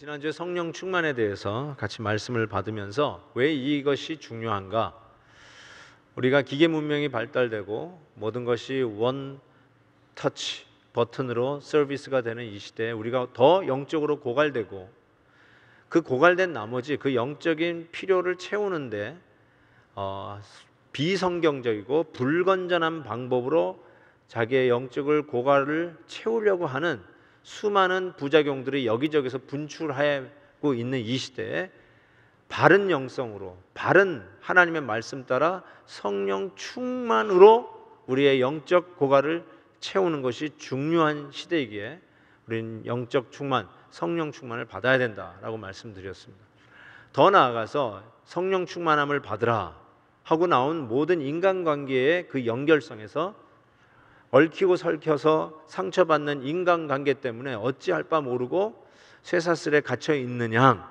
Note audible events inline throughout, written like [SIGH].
지난주에 성령 충만에 대해서 같이 말씀을 받으면서 왜 이것이 중요한가? 우리가 기계 문명이 발달되고 모든 것이 원 터치 버튼으로 서비스가 되는 이 시대에 우리가 더 영적으로 고갈되고 그 고갈된 나머지 그 영적인 필요를 채우는데 어, 비성경적이고 불건전한 방법으로 자기의 영적을 고갈을 채우려고 하는 수많은 부작용들이 여기저기서 분출하고 있는 이 시대에 바른 영성으로 바른 하나님의 말씀 따라 성령 충만으로 우리의 영적 고갈을 채우는 것이 중요한 시대이기에 우리는 영적 충만, 성령 충만을 받아야 된다라고 말씀드렸습니다. 더 나아가서 성령 충만함을 받으라 하고 나온 모든 인간관계의 그 연결성에서 얽히고 설켜서 상처받는 인간관계 때문에 어찌할 바 모르고 쇠사슬에 갇혀 양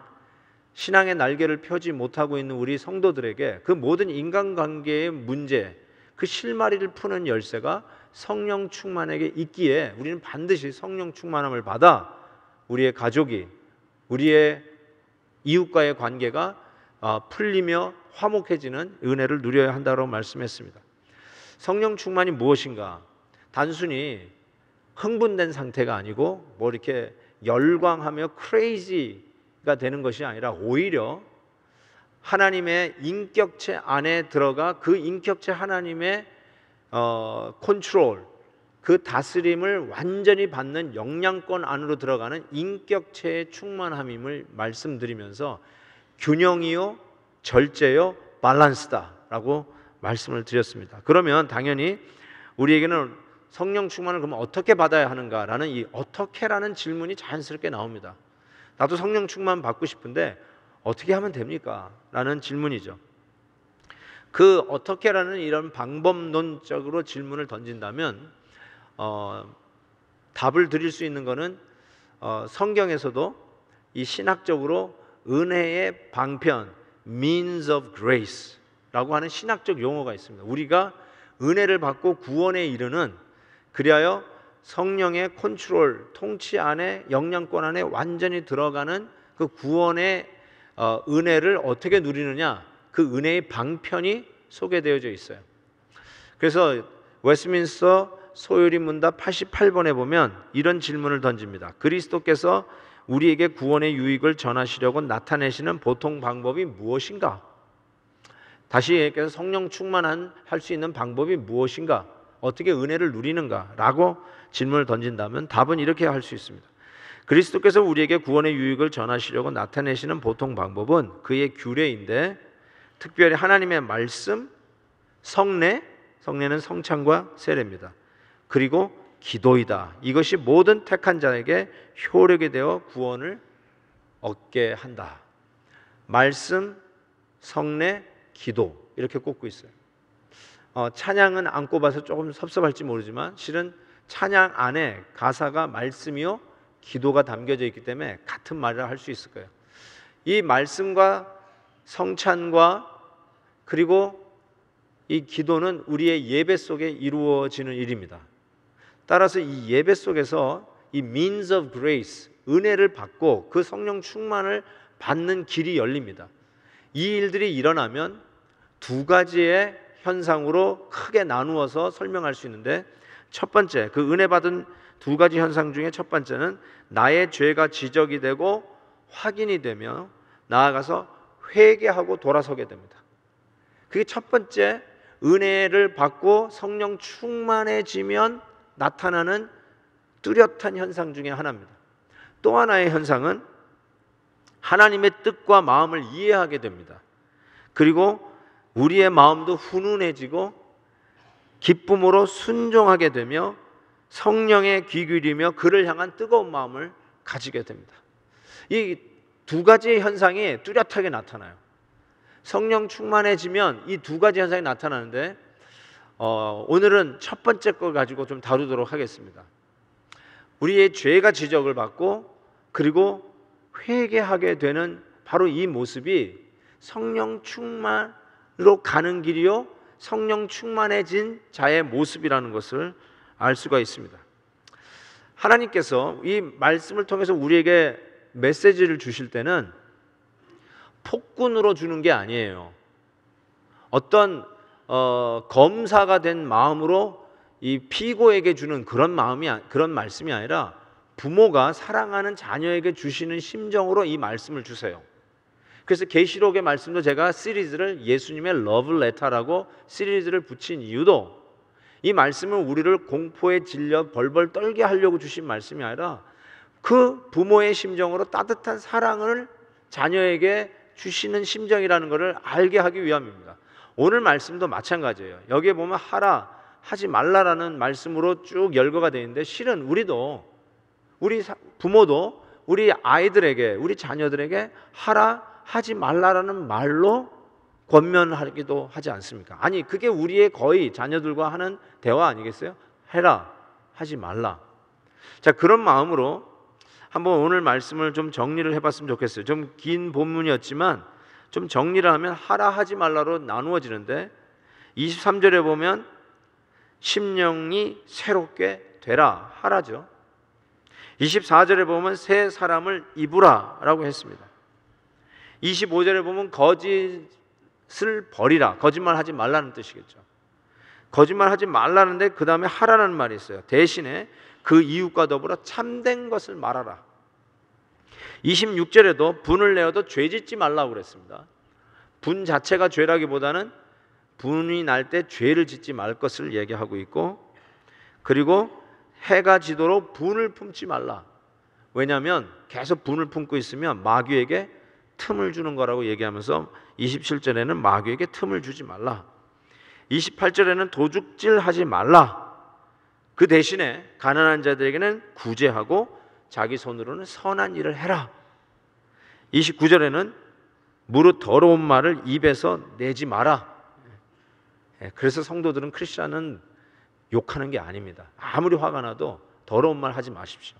신앙의 날개를 펴지 못하고 있는 우리 성도들에게 그 모든 인간관계의 문제 그 실마리를 푸는 열쇠가 성령 충만에게 있기에 우리는 반드시 성령 충만함을 받아 우리의 가족이 우리의 이웃과의 관계가 어, 풀리며 화목해지는 은혜를 누려야 한다고 말씀했습니다. 성령 충만이 무엇인가? 단순히 흥분된 상태가 아니고 뭐 이렇게 열광하며 크레이지가 되는 것이 아니라 오히려 하나님의 인격체 안에 들어가 그 인격체 하나님의 어, 컨트롤 그 다스림을 완전히 받는 영향권 안으로 들어가는 인격체의 충만함임을 말씀드리면서 균형이요 절제요 밸런스다라고 말씀을 드렸습니다. 그러면 당연히 우리에게는 성령 충만을 그러면 어떻게 받아야 하는가라는 이 어떻게라는 질문이 자연스럽게 나옵니다. 나도 성령 충만 받고 싶은데 어떻게 하면 됩니까? 라는 질문이죠. 그 어떻게라는 이런 방법론적으로 질문을 던진다면 어, 답을 드릴 수 있는 것은 어, 성경에서도 이 신학적으로 은혜의 방편 means of grace라고 하는 신학적 용어가 있습니다. 우리가 은혜를 받고 구원에 이르는 그리하여 성령의 컨트롤 통치 안에 영향권 안에 완전히 들어가는 그 구원의 어, 은혜를 어떻게 누리느냐 그 은혜의 방편이 소개되어져 있어요. 그래서 웨스민스터 소요리 문답 88번에 보면 이런 질문을 던집니다. 그리스도께서 우리에게 구원의 유익을 전하시려고 나타내시는 보통 방법이 무엇인가? 다시 얘기해서 성령 충만한 할 수 있는 방법이 무엇인가? 어떻게 은혜를 누리는가라고 질문을 던진다면 답은 이렇게 할 수 있습니다. 그리스도께서 우리에게 구원의 유익을 전하시려고 나타내시는 보통 방법은 그의 규례인데 특별히 하나님의 말씀, 성례, 성례는 성찬과 세례입니다. 그리고 기도이다. 이것이 모든 택한 자에게 효력이 되어 구원을 얻게 한다. 말씀, 성례, 기도 이렇게 꼽고 있어요. 어, 찬양은 안 꼽아서 조금 섭섭할지 모르지만 실은 찬양 안에 가사가 말씀이요 기도가 담겨져 있기 때문에 같은 말을 할 수 있을 거예요. 이 말씀과 성찬과 그리고 이 기도는 우리의 예배 속에 이루어지는 일입니다. 따라서 이 예배 속에서 이 means of grace 은혜를 받고 그 성령 충만을 받는 길이 열립니다. 이 일들이 일어나면 두 가지의 현상으로 크게 나누어서 설명할 수 있는데 첫 번째 그 은혜 받은 두 가지 현상 중에 첫 번째는 나의 죄가 지적이 되고 확인이 되며 나아가서 회개하고 돌아서게 됩니다. 그게 첫 번째 은혜를 받고 성령 충만해지면 나타나는 뚜렷한 현상 중의 하나입니다. 또 하나의 현상은 하나님의 뜻과 마음을 이해하게 됩니다. 그리고 우리의 마음도 훈훈해지고 기쁨으로 순종하게 되며 성령의 귀 기울이며 그를 향한 뜨거운 마음을 가지게 됩니다. 이 두 가지 현상이 뚜렷하게 나타나요. 성령 충만해지면 이 두 가지 현상이 나타나는데 어, 오늘은 첫 번째 걸 가지고 좀 다루도록 하겠습니다. 우리의 죄가 지적을 받고 그리고 회개하게 되는 바로 이 모습이 성령 충만으 로 가는 길이요 성령 충만해진 자의 모습이라는 것을 알 수가 있습니다. 하나님께서 이 말씀을 통해서 우리에게 메시지를 주실 때는 폭군으로 주는 게 아니에요. 어떤 어, 검사가 된 마음으로 이 피고에게 주는 그런 마음이 그런 말씀이 아니라 부모가 사랑하는 자녀에게 주시는 심정으로 이 말씀을 주세요. 그래서 계시록의 말씀도 제가 시리즈를 예수님의 러브 레터라고 시리즈를 붙인 이유도 이 말씀은 우리를 공포에 질려 벌벌 떨게 하려고 주신 말씀이 아니라 그 부모의 심정으로 따뜻한 사랑을 자녀에게 주시는 심정이라는 것을 알게 하기 위함입니다. 오늘 말씀도 마찬가지예요. 여기에 보면 하라 하지 말라라는 말씀으로 쭉 열거가 되어 있는데 실은 우리도 우리 부모도 우리 아이들에게 우리 자녀들에게 하라 하지 말라라는 말로 권면하기도 하지 않습니까? 아니 그게 우리의 거의 자녀들과 하는 대화 아니겠어요? 해라 하지 말라. 자 그런 마음으로 한번 오늘 말씀을 좀 정리를 해봤으면 좋겠어요. 좀 긴 본문이었지만 좀 정리를 하면 하라 하지 말라로 나누어지는데 23절에 보면 심령이 새롭게 되라 하라죠. 24절에 보면 새 사람을 입으라 라고 했습니다. 25절에 보면 거짓을 버리라. 거짓말 하지 말라는 뜻이겠죠. 거짓말 하지 말라는데 그 다음에 하라는 말이 있어요. 대신에 그 이웃과 더불어 참된 것을 말하라. 26절에도 분을 내어도 죄 짓지 말라고 그랬습니다. 분 자체가 죄라기보다는 분이 날 때 죄를 짓지 말 것을 얘기하고 있고 그리고 해가 지도록 분을 품지 말라. 왜냐하면 계속 분을 품고 있으면 마귀에게 틈을 주는 거라고 얘기하면서 27절에는 마귀에게 틈을 주지 말라. 28절에는 도둑질 하지 말라. 그 대신에 가난한 자들에게는 구제하고 자기 손으로는 선한 일을 해라. 29절에는 무릇 더러운 말을 입에서 내지 마라. 예, 그래서 성도들은 크리스천은 욕하는 게 아닙니다. 아무리 화가 나도 더러운 말 하지 마십시오.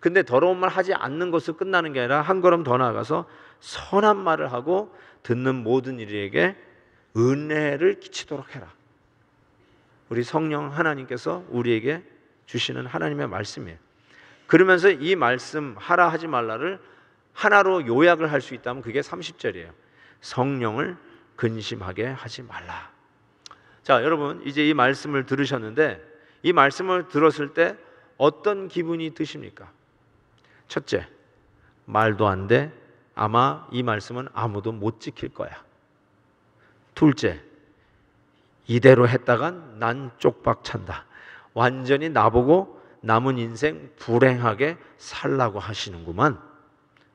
근데 더러운 말 하지 않는 것을 끝나는 게 아니라 한 걸음 더 나아가서 선한 말을 하고 듣는 모든 이에게 은혜를 끼치도록 해라. 우리 성령 하나님께서 우리에게 주시는 하나님의 말씀이에요. 그러면서 이 말씀 하라 하지 말라를 하나로 요약을 할 수 있다면 그게 30절이에요. 성령을 근심하게 하지 말라. 자, 여러분 이제 이 말씀을 들으셨는데 이 말씀을 들었을 때 어떤 기분이 드십니까? 첫째, 말도 안 돼. 아마 이 말씀은 아무도 못 지킬 거야. 둘째, 이대로 했다간 난 쪽박 찬다. 완전히 나보고 남은 인생 불행하게 살라고 하시는구만.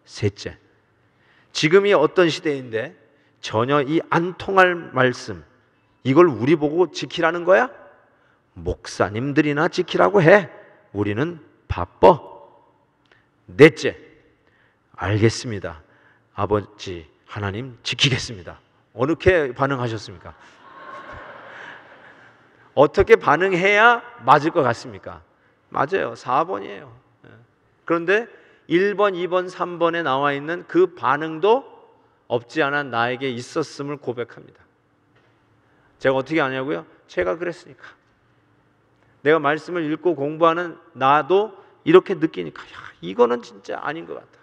셋째, 지금이 어떤 시대인데 전혀 이 안 통할 말씀, 이걸 우리 보고 지키라는 거야? 목사님들이나 지키라고 해. 우리는 바빠. 넷째, 알겠습니다. 아버지 하나님 지키겠습니다. 어떻게 반응하셨습니까? [LAUGHS] 어떻게 반응해야 맞을 것 같습니까? 맞아요. 4번이에요. 그런데 1번, 2번, 3번에 나와 있는 그 반응도 없지 않아 나에게 있었음을 고백합니다. 제가 어떻게 아냐고요? 제가 그랬으니까. 내가 말씀을 읽고 공부하는 나도 이렇게 느끼니까 야, 이거는 진짜 아닌 것 같다.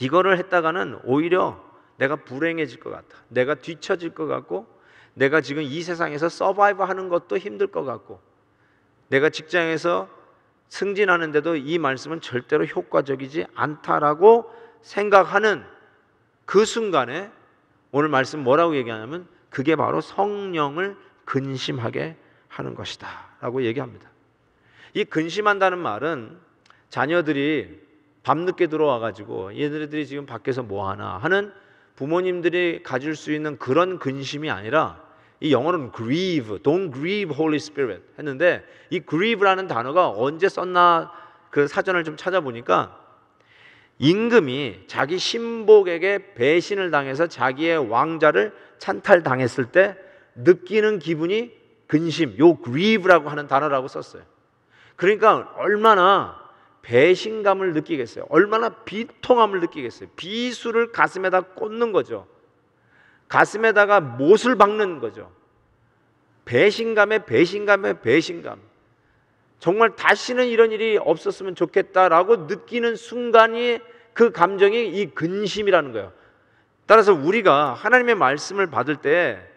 이거를 했다가는 오히려 내가 불행해질 것 같아. 내가 뒤처질 것 같고 내가 지금 이 세상에서 서바이브 하는 것도 힘들 것 같고 내가 직장에서 승진하는데도 이 말씀은 절대로 효과적이지 않다라고 생각하는 그 순간에 오늘 말씀 뭐라고 얘기하냐면 그게 바로 성령을 근심하게 하는 것이다 라고 얘기합니다. 이 근심한다는 말은 자녀들이 밤늦게 들어와 가지고 얘들이 지금 밖에서 뭐 하나 하는 부모님들이 가질 수 있는 그런 근심이 아니라 이 영어로는 grieve, don't grieve Holy Spirit 했는데 이 grieve라는 단어가 언제 썼나 그 사전을 좀 찾아보니까 임금이 자기 신복에게 배신을 당해서 자기의 왕자를 찬탈당했을 때 느끼는 기분이 근심, 요 grieve라고 하는 단어라고 썼어요. 그러니까 얼마나 배신감을 느끼겠어요. 얼마나 비통함을 느끼겠어요. 비수를 가슴에다 꽂는 거죠. 가슴에다가 못을 박는 거죠. 배신감에 배신감에 배신감. 정말 다시는 이런 일이 없었으면 좋겠다라고 느끼는 순간이 그 감정이 이 근심이라는 거예요. 따라서 우리가 하나님의 말씀을 받을 때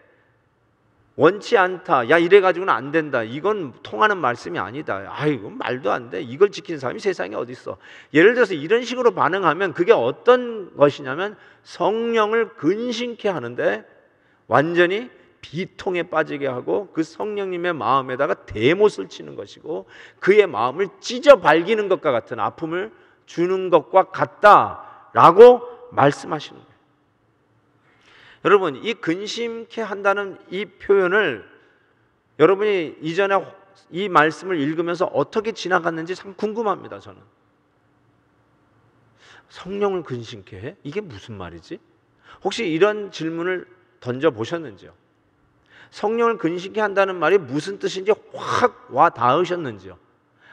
원치 않다. 야, 이래 가지고는 안 된다. 이건 통하는 말씀이 아니다. 아, 이건 말도 안 돼. 이걸 지키는 사람이 세상에 어디 있어? 예를 들어서 이런 식으로 반응하면 그게 어떤 것이냐면 성령을 근심케 하는데 완전히 비통에 빠지게 하고 그 성령님의 마음에다가 대못을 치는 것이고 그의 마음을 찢어 발기는 것과 같은 아픔을 주는 것과 같다라고 말씀하시는 거예요. 여러분, 이 근심케 한다는 이 표현을 여러분이 이전에 이 말씀을 읽으면서 어떻게 지나갔는지 참 궁금합니다, 저는. 성령을 근심케 해? 이게 무슨 말이지? 혹시 이런 질문을 던져 보셨는지요? 성령을 근심케 한다는 말이 무슨 뜻인지 확 와 닿으셨는지요?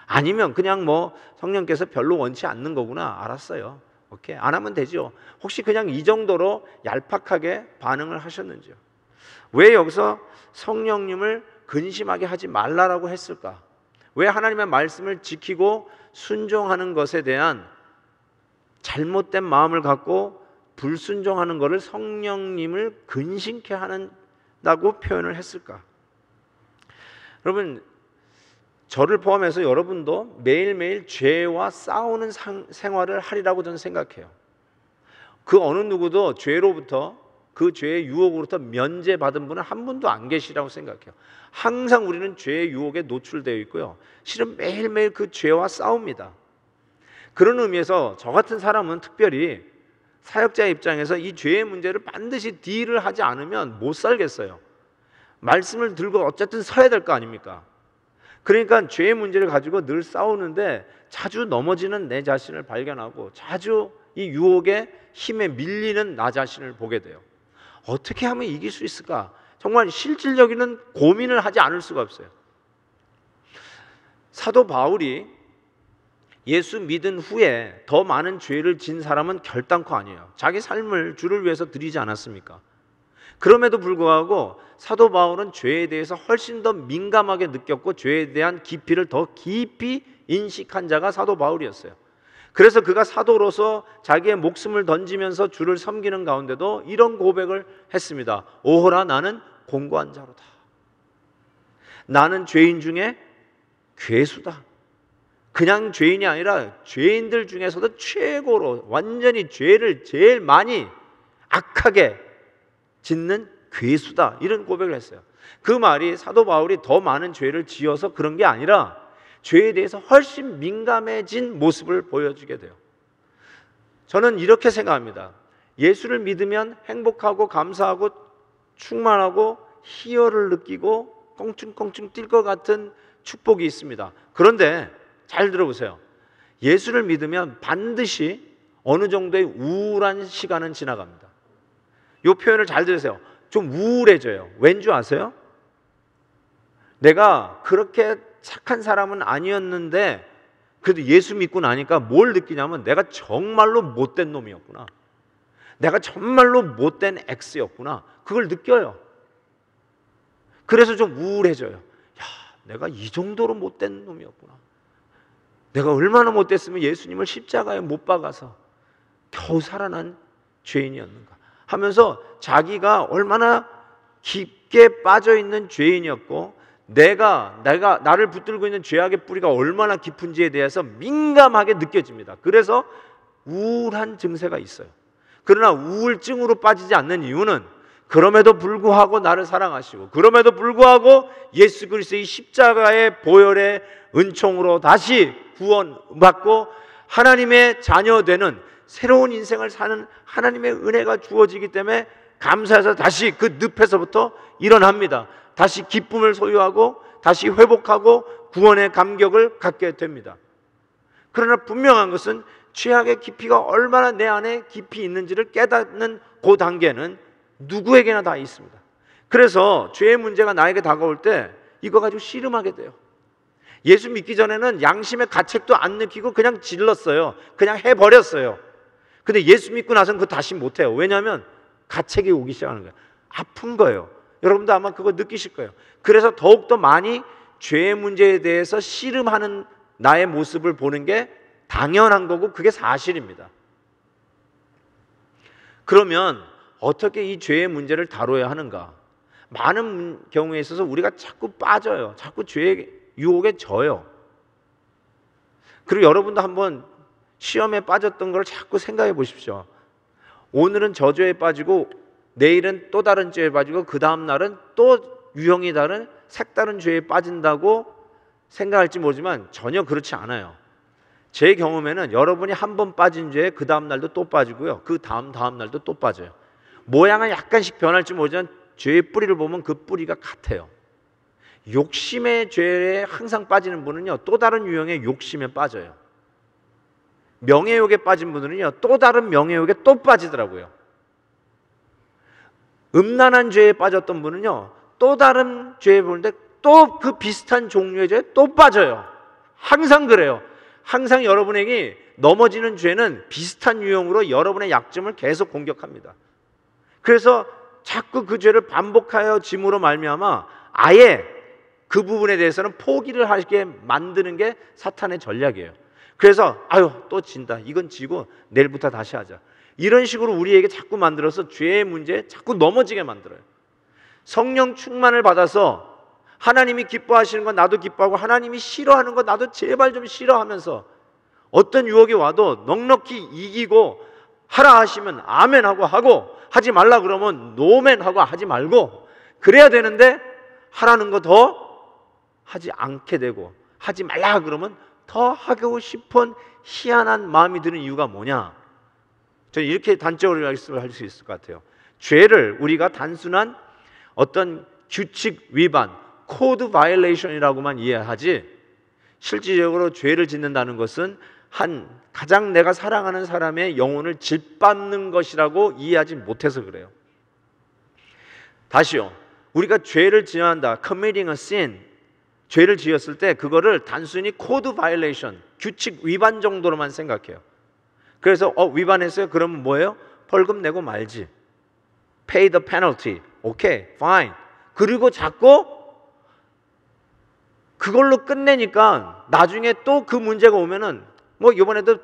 아니면 그냥 뭐 성령께서 별로 원치 않는 거구나 알았어요. 오케이 안 하면 되죠. 혹시 그냥 이 정도로 얄팍하게 반응을 하셨는지요? 왜 여기서 성령님을 근심하게 하지 말라라고 했을까? 왜 하나님의 말씀을 지키고 순종하는 것에 대한 잘못된 마음을 갖고 불순종하는 것을 성령님을 근심케 하는다고 표현을 했을까? 여러분 저를 포함해서 여러분도 매일매일 죄와 싸우는 상, 생활을 하리라고 저는 생각해요. 그 어느 누구도 죄로부터 그 죄의 유혹으로부터 면제받은 분은 한 분도 안 계시라고 생각해요. 항상 우리는 죄의 유혹에 노출되어 있고요. 실은 매일매일 그 죄와 싸웁니다. 그런 의미에서 저 같은 사람은 특별히 사역자 입장에서 이 죄의 문제를 반드시 딜을 하지 않으면 못 살겠어요. 말씀을 들고 어쨌든 서야 될 거 아닙니까? 그러니까 죄의 문제를 가지고 늘 싸우는데 자주 넘어지는 내 자신을 발견하고 자주 이 유혹의 힘에 밀리는 나 자신을 보게 돼요. 어떻게 하면 이길 수 있을까? 정말 실질적인 고민을 하지 않을 수가 없어요. 사도 바울이 예수 믿은 후에 더 많은 죄를 진 사람은 결단코 아니에요. 자기 삶을 주를 위해서 드리지 않았습니까? 그럼에도 불구하고 사도 바울은 죄에 대해서 훨씬 더 민감하게 느꼈고 죄에 대한 깊이를 더 깊이 인식한 자가 사도 바울이었어요. 그래서 그가 사도로서 자기의 목숨을 던지면서 주를 섬기는 가운데도 이런 고백을 했습니다. 오호라 나는 공고한 자로다. 나는 죄인 중에 괴수다. 그냥 죄인이 아니라 죄인들 중에서도 최고로 완전히 죄를 제일 많이 악하게 짓는 괴수다 이런 고백을 했어요. 그 말이 사도 바울이 더 많은 죄를 지어서 그런 게 아니라 죄에 대해서 훨씬 민감해진 모습을 보여주게 돼요. 저는 이렇게 생각합니다. 예수를 믿으면 행복하고 감사하고 충만하고 희열을 느끼고 껑충껑충 뛸 것 같은 축복이 있습니다. 그런데 잘 들어보세요. 예수를 믿으면 반드시 어느 정도의 우울한 시간은 지나갑니다. 이 표현을 잘 들으세요. 좀 우울해져요. 왠 줄 아세요? 내가 그렇게 착한 사람은 아니었는데 그래도 예수 믿고 나니까 뭘 느끼냐면 내가 정말로 못된 놈이었구나. 내가 정말로 못된 X였구나. 그걸 느껴요. 그래서 좀 우울해져요. 야, 내가 이 정도로 못된 놈이었구나. 내가 얼마나 못됐으면 예수님을 십자가에 못 박아서 겨우 살아난 죄인이었는가. 하면서 자기가 얼마나 깊게 빠져 있는 죄인이었고 내가 내가 나를 붙들고 있는 죄악의 뿌리가 얼마나 깊은지에 대해서 민감하게 느껴집니다. 그래서 우울한 증세가 있어요. 그러나 우울증으로 빠지지 않는 이유는 그럼에도 불구하고 나를 사랑하시고 그럼에도 불구하고 예수 그리스도의 십자가의 보혈의 은총으로 다시 구원받고 하나님의 자녀 되는 새로운 인생을 사는 하나님의 은혜가 주어지기 때문에 감사해서 다시 그 늪에서부터 일어납니다. 다시 기쁨을 소유하고 다시 회복하고 구원의 감격을 갖게 됩니다. 그러나 분명한 것은 죄악의 깊이가 얼마나 내 안에 깊이 있는지를 깨닫는 그 단계는 누구에게나 다 있습니다. 그래서 죄의 문제가 나에게 다가올 때 이거 가지고 씨름하게 돼요. 예수 믿기 전에는 양심의 가책도 안 느끼고 그냥 질렀어요. 그냥 해버렸어요. 근데 예수 믿고 나서는 그거 다시 못해요. 왜냐하면 가책이 오기 시작하는 거예요. 아픈 거예요. 여러분도 아마 그거 느끼실 거예요. 그래서 더욱더 많이 죄의 문제에 대해서 씨름하는 나의 모습을 보는 게 당연한 거고 그게 사실입니다. 그러면 어떻게 이 죄의 문제를 다뤄야 하는가? 많은 경우에 있어서 우리가 자꾸 빠져요. 자꾸 죄의 유혹에 져요. 그리고 여러분도 한번 시험에 빠졌던 걸 자꾸 생각해 보십시오. 오늘은 저죄에 빠지고 내일은 또 다른 죄에 빠지고 그 다음 날은 또 유형이 다른 색다른 죄에 빠진다고 생각할지 모르지만 전혀 그렇지 않아요. 제 경험에는 여러분이 한 번 빠진 죄에 그 다음 날도 또 빠지고요. 그 다음 다음 날도 또 빠져요. 모양은 약간씩 변할지 모르지만 죄의 뿌리를 보면 그 뿌리가 같아요. 욕심의 죄에 항상 빠지는 분은요, 또 다른 유형의 욕심에 빠져요. 명예욕에 빠진 분들은요, 또 다른 명예욕에 또 빠지더라고요. 음란한 죄에 빠졌던 분은요, 또 다른 죄에 보는데 또 그 비슷한 종류의 죄에 또 빠져요. 항상 그래요. 항상 여러분에게 넘어지는 죄는 비슷한 유형으로 여러분의 약점을 계속 공격합니다. 그래서 자꾸 그 죄를 반복하여 짐으로 말미암아 아예 그 부분에 대해서는 포기를 하게 만드는 게 사탄의 전략이에요. 그래서 아유 또 진다. 이건 지고 내일부터 다시 하자. 이런 식으로 우리에게 자꾸 만들어서 죄의 문제에 자꾸 넘어지게 만들어요. 성령 충만을 받아서 하나님이 기뻐하시는 건 나도 기뻐하고 하나님이 싫어하는 건 나도 제발 좀 싫어하면서 어떤 유혹이 와도 넉넉히 이기고 하라 하시면 아멘 하고 하고 하지 말라 그러면 노멘 하고 하지 말고 그래야 되는데 하라는 거 더 하지 않게 되고 하지 말라 그러면 더 하고 싶은 희한한 마음이 드는 이유가 뭐냐? 저는 이렇게 단적으로 말씀을 할 수 있을 것 같아요. 죄를 우리가 단순한 어떤 규칙 위반, 코드 바이올레이션이라고만 이해하지 실질적으로 죄를 짓는다는 것은 한 가장 내가 사랑하는 사람의 영혼을 짓밟는 것이라고 이해하지 못해서 그래요. 다시요. 우리가 죄를 지한다. committing a sin. 죄를 지었을 때 그거를 단순히 코드 바이올레이션, 규칙 위반 정도로만 생각해요. 그래서 어 위반했어요. 그러면 뭐예요? 벌금 내고 말지. pay the penalty. 오케이. fine. 그리고 자꾸 그걸로 끝내니까 나중에 또 그 문제가 오면은 뭐 이번에도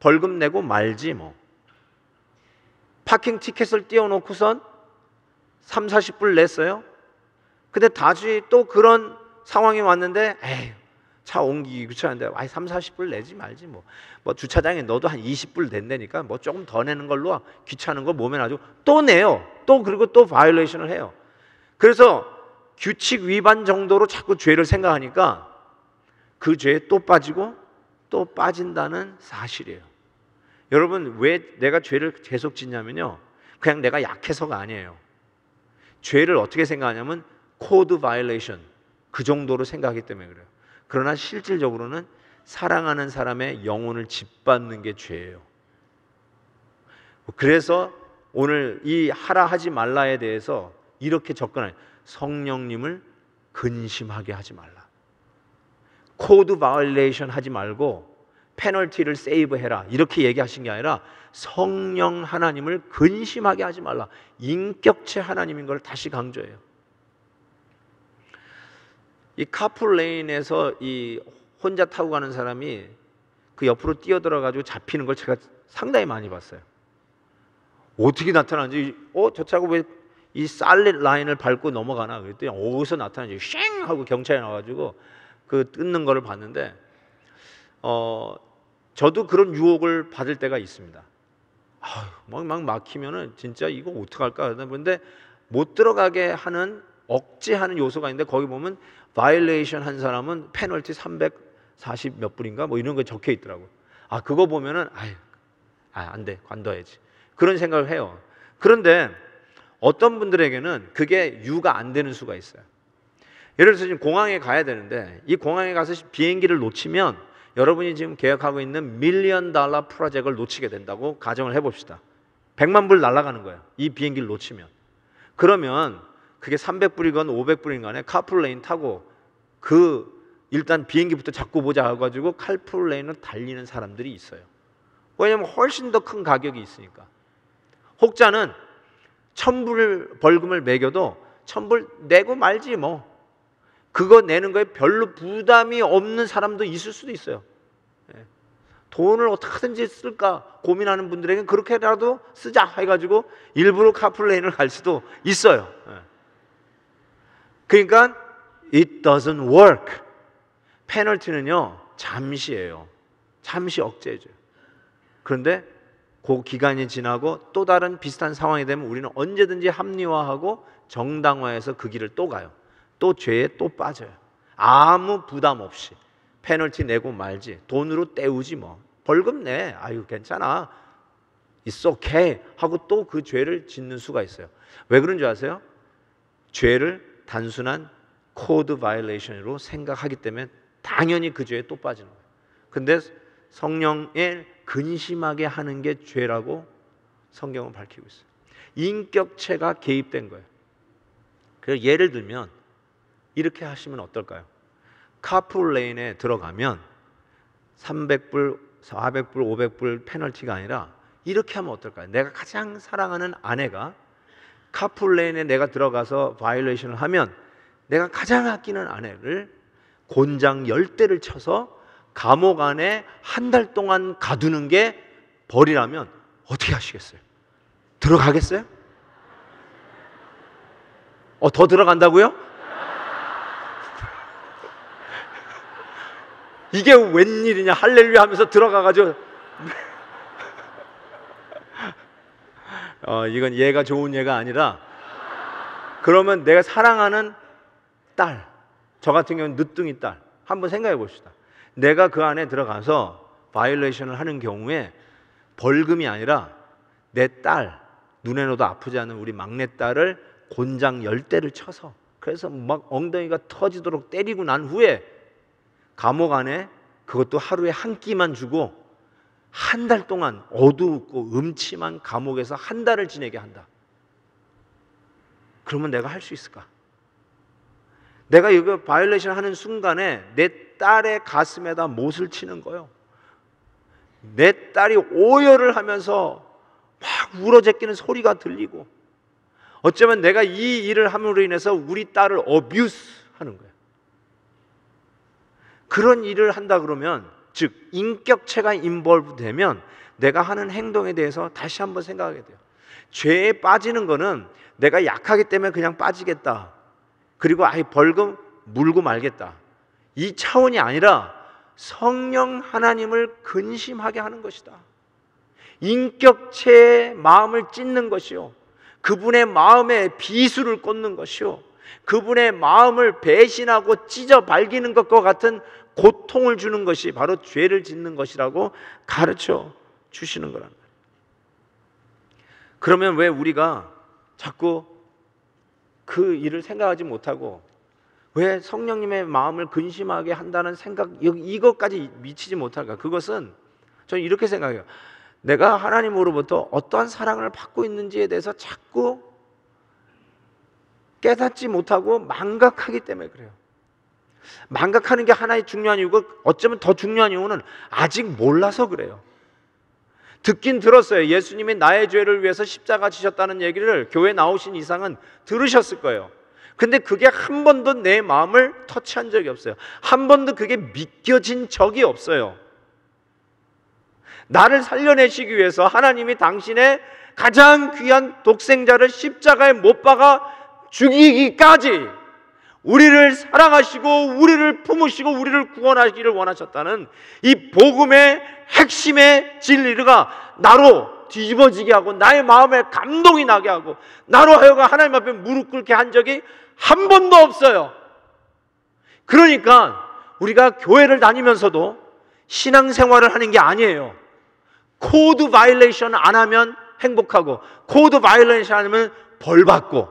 벌금 내고 말지 뭐. 파킹 티켓을 띄워 놓고선 3, 40불 냈어요. 근데 다시 또 그런 상황이 왔는데 에이 차 옮기기 귀찮은데 아이 3, 40불 내지 말지 뭐. 뭐 주차장에 넣어도 한 20불 된다니까 뭐 조금 더 내는 걸로 귀찮은 거 몸에 놔주고 또 내요. 또 그리고 또 바이올레이션을 해요. 그래서 규칙 위반 정도로 자꾸 죄를 생각하니까 그 죄에 또 빠지고 또 빠진다는 사실이에요. 여러분, 왜 내가 죄를 계속 짓냐면요. 그냥 내가 약해서가 아니에요. 죄를 어떻게 생각하냐면 코드 바이올레이션 그 정도로 생각하기 때문에 그래요. 그러나 실질적으로는 사랑하는 사람의 영혼을 짓밟는 게 죄예요. 그래서 오늘 이 하라 하지 말라에 대해서 이렇게 접근해요. 성령님을 근심하게 하지 말라. 코드 바이올레이션 하지 말고 페널티를 세이브해라. 이렇게 얘기하신 게 아니라 성령 하나님을 근심하게 하지 말라. 인격체 하나님인 걸 다시 강조해요. 이 카풀 레인에서 이 혼자 타고 가는 사람이 그 옆으로 뛰어들어 가지고 잡히는 걸 제가 상당히 많이 봤어요. 어떻게 나타나는지 어, 저 차가 왜 이 살릿 라인을 밟고 넘어가나 그랬더니 어디서 나타나지 쉥 하고 경찰이 나와가지고 그 뜯는 거를 봤는데 어 저도 그런 유혹을 받을 때가 있습니다. 아유, 막, 막 막히면은 진짜 이거 어떡할까 그런데 못 들어가게 하는 억제하는 요소가 있는데 거기 보면 바이올레이션 한 사람은 페널티 340 몇 불인가 뭐 이런 거 적혀 있더라고. 아 그거 보면은 아유 아, 안 돼. 관둬야지. 그런 생각을 해요. 그런데 어떤 분들에게는 그게 유가 안 되는 수가 있어요. 예를 들어서 지금 공항에 가야 되는데 이 공항에 가서 비행기를 놓치면 여러분이 지금 계획하고 있는 밀리언 달러 프로젝트를 놓치게 된다고 가정을 해봅시다. 100만 불 날아가는 거예요. 이 비행기를 놓치면. 그러면 그게 300불이건 500불인 간에 카풀레인 타고 그 일단 비행기부터 잡고 보자 해가지고 칼풀레인을 달리는 사람들이 있어요. 왜냐하면 훨씬 더 큰 가격이 있으니까. 혹자는 천불 벌금을 매겨도 천불 내고 말지 뭐. 그거 내는 거에 별로 부담이 없는 사람도 있을 수도 있어요. 예. 돈을 어떻게든지 쓸까 고민하는 분들에게 그렇게라도 쓰자 해가지고 일부러 카풀레인을 갈 수도 있어요. 예. 그러니까 it doesn't work. 페널티는요 잠시예요. 잠시 억제해줘요. 그런데 그 기간이 지나고 또 다른 비슷한 상황이 되면 우리는 언제든지 합리화하고 정당화해서 그 길을 또 가요. 또 죄에 또 빠져요. 아무 부담 없이 페널티 내고 말지 돈으로 때우지 뭐 벌금 내 아유 괜찮아 it's okay 하고 또 그 죄를 짓는 수가 있어요. 왜 그런 줄 아세요? 죄를 단순한 코드 바이올레이션으로 생각하기 때문에 당연히 그 죄에 또 빠지는 거예요. 근데 성령에 근심하게 하는 게 죄라고 성경은 밝히고 있어요. 인격체가 개입된 거예요. 그래서 예를 들면 이렇게 하시면 어떨까요? 카풀 레인에 들어가면 300불, 400불, 500불 페널티가 아니라 이렇게 하면 어떨까요? 내가 가장 사랑하는 아내가 카풀 레인에 내가 들어가서 바이올레이션을 하면 내가 가장 아끼는 아내를 곤장 열대를 쳐서 감옥 안에 한 달 동안 가두는 게 벌이라면 어떻게 하시겠어요? 들어가겠어요? 어, 더 들어간다고요? 이게 웬일이냐 할렐루야 하면서 들어가가지고 어, 이건 얘가 좋은 얘가 아니라 그러면 내가 사랑하는 딸, 저 같은 경우는 늦둥이 딸, 한번 생각해 봅시다. 내가 그 안에 들어가서 바이올레이션을 하는 경우에 벌금이 아니라 내 딸, 눈에 넣어도 아프지 않은 우리 막내 딸을 곤장 열대를 쳐서 그래서 막 엉덩이가 터지도록 때리고 난 후에 감옥 안에 그것도 하루에 한 끼만 주고 한 달 동안 어두웠고 음침한 감옥에서 한 달을 지내게 한다. 그러면 내가 할 수 있을까? 내가 이거 바이올레이션 하는 순간에 내 딸의 가슴에다 못을 치는 거예요. 내 딸이 오열을 하면서 막 울어제끼는 소리가 들리고 어쩌면 내가 이 일을 함으로 인해서 우리 딸을 어뷰스 하는 거예요. 그런 일을 한다 그러면 즉 인격체가 인벌브 되면 내가 하는 행동에 대해서 다시 한번 생각하게 돼요. 죄에 빠지는 거는 내가 약하기 때문에 그냥 빠지겠다. 그리고 아예 벌금 물고 말겠다. 이 차원이 아니라 성령 하나님을 근심하게 하는 것이다. 인격체의 마음을 찢는 것이요. 그분의 마음에 비수를 꽂는 것이요. 그분의 마음을 배신하고 찢어 발기는 것과 같은 고통을 주는 것이 바로 죄를 짓는 것이라고 가르쳐 주시는 거란 말이에요. 그러면 왜 우리가 자꾸 그 일을 생각하지 못하고 왜 성령님의 마음을 근심하게 한다는 생각 이것까지 미치지 못할까? 그것은 저는 이렇게 생각해요. 내가 하나님으로부터 어떠한 사랑을 받고 있는지에 대해서 자꾸 깨닫지 못하고 망각하기 때문에 그래요. 망각하는 게 하나의 중요한 이유고 어쩌면 더 중요한 이유는 아직 몰라서 그래요. 듣긴 들었어요. 예수님이 나의 죄를 위해서 십자가 지셨다는 얘기를 교회 나오신 이상은 들으셨을 거예요. 근데 그게 한 번도 내 마음을 터치한 적이 없어요. 한 번도 그게 믿겨진 적이 없어요. 나를 살려내시기 위해서 하나님이 당신의 가장 귀한 독생자를 십자가에 못 박아 죽이기까지 우리를 사랑하시고 우리를 품으시고 우리를 구원하기를 원하셨다는 이 복음의 핵심의 진리가 나로 뒤집어지게 하고 나의 마음에 감동이 나게 하고 나로 하여금 하나님 앞에 무릎 꿇게 한 적이 한 번도 없어요. 그러니까 우리가 교회를 다니면서도 신앙생활을 하는 게 아니에요. 코드 바이레이션 안 하면 행복하고 코드 바이레이션 하면 벌 받고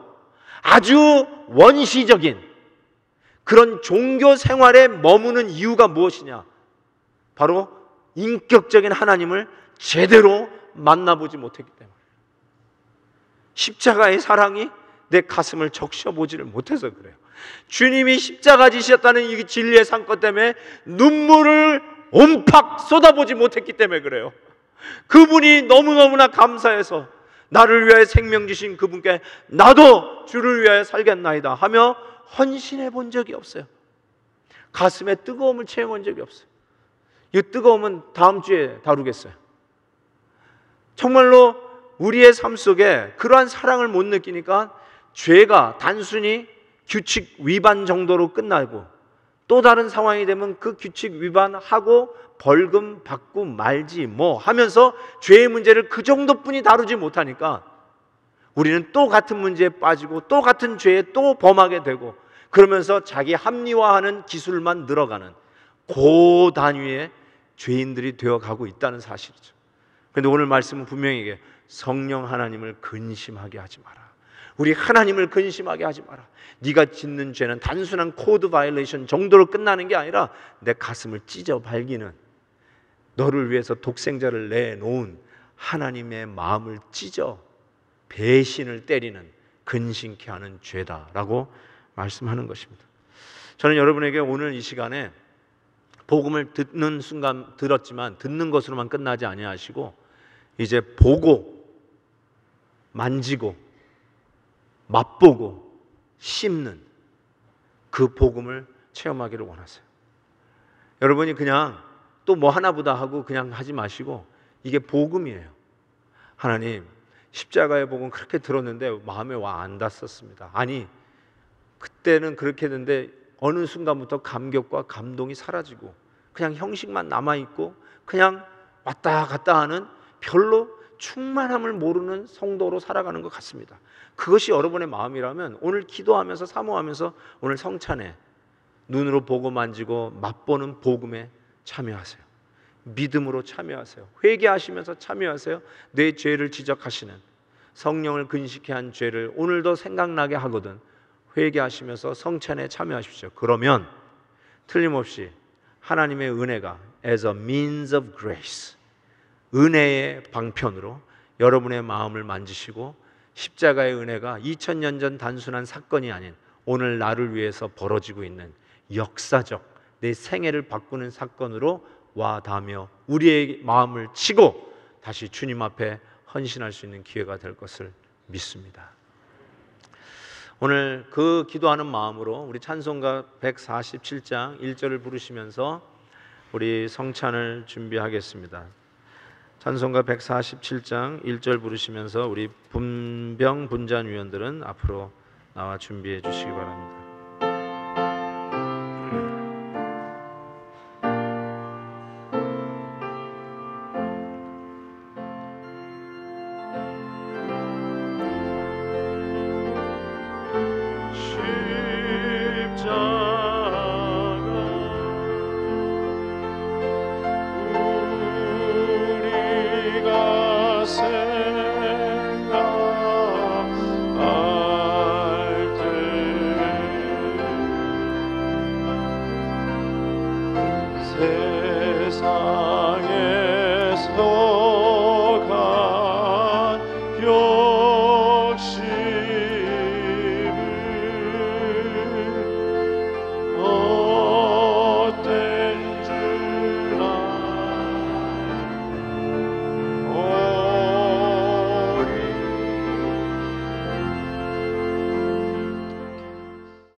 아주 원시적인 그런 종교 생활에 머무는 이유가 무엇이냐? 바로 인격적인 하나님을 제대로 만나보지 못했기 때문에. 십자가의 사랑이 내 가슴을 적셔보지를 못해서 그래요. 주님이 십자가 지셨다는 이 진리의 상권 때문에 눈물을 온팍 쏟아보지 못했기 때문에 그래요. 그분이 너무너무나 감사해서 나를 위하여 생명 주신 그분께 나도 주를 위하여 살겠나이다 하며 헌신해 본 적이 없어요. 가슴에 뜨거움을 체험한 적이 없어요. 이 뜨거움은 다음 주에 다루겠어요. 정말로 우리의 삶 속에 그러한 사랑을 못 느끼니까 죄가 단순히 규칙 위반 정도로 끝나고 또 다른 상황이 되면 그 규칙 위반하고 벌금 받고 말지 뭐 하면서 죄의 문제를 그 정도뿐이 다루지 못하니까 우리는 또 같은 문제에 빠지고 또 같은 죄에 또 범하게 되고 그러면서 자기 합리화하는 기술만 늘어가는 고 단위의 죄인들이 되어 가고 있다는 사실이죠. 그런데 오늘 말씀은 분명히 이게 성령 하나님을 근심하게 하지 마라. 우리 하나님을 근심하게 하지 마라. 네가 짓는 죄는 단순한 코드 바이올레이션 정도로 끝나는 게 아니라 내 가슴을 찢어 발기는 너를 위해서 독생자를 내놓은 하나님의 마음을 찢어 배신을 때리는 근심케 하는 죄다라고 말씀하는 것입니다. 저는 여러분에게 오늘 이 시간에 복음을 듣는 순간 들었지만 듣는 것으로만 끝나지 아니하시고 이제 보고 만지고 맛보고 씹는 그 복음을 체험하기를 원하세요. 여러분이 그냥 또 뭐 하나보다 하고 그냥 하지 마시고 이게 복음이에요. 하나님 십자가의 복음 그렇게 들었는데 마음에 와 안 닿았습니다. 아니 그때는 그렇게 했는데 어느 순간부터 감격과 감동이 사라지고 그냥 형식만 남아 있고 그냥 왔다 갔다 하는 별로 충만함을 모르는 성도로 살아가는 것 같습니다. 그것이 여러분의 마음이라면 오늘 기도하면서 사모하면서 오늘 성찬에 눈으로 보고 만지고 맛보는 복음에 참여하세요. 믿음으로 참여하세요. 회개하시면서 참여하세요. 내 죄를 지적하시는 성령을 근식해 한 죄를 오늘도 생각나게 하거든 회개하시면서 성찬에 참여하십시오. 그러면 틀림없이 하나님의 은혜가 as a means of grace 은혜의 방편으로 여러분의 마음을 만지시고 십자가의 은혜가 2000년 전 단순한 사건이 아닌 오늘 나를 위해서 벌어지고 있는 역사적 내 생애를 바꾸는 사건으로 와 닿으며 우리의 마음을 치고 다시 주님 앞에 헌신할 수 있는 기회가 될 것을 믿습니다. 오늘 그 기도하는 마음으로 우리 찬송가 147장 1절을 부르시면서 우리 성찬을 준비하겠습니다. 찬송가 147장 1절 부르시면서 우리 분병 분잔 위원들은 앞으로 나와 준비해 주시기 바랍니다.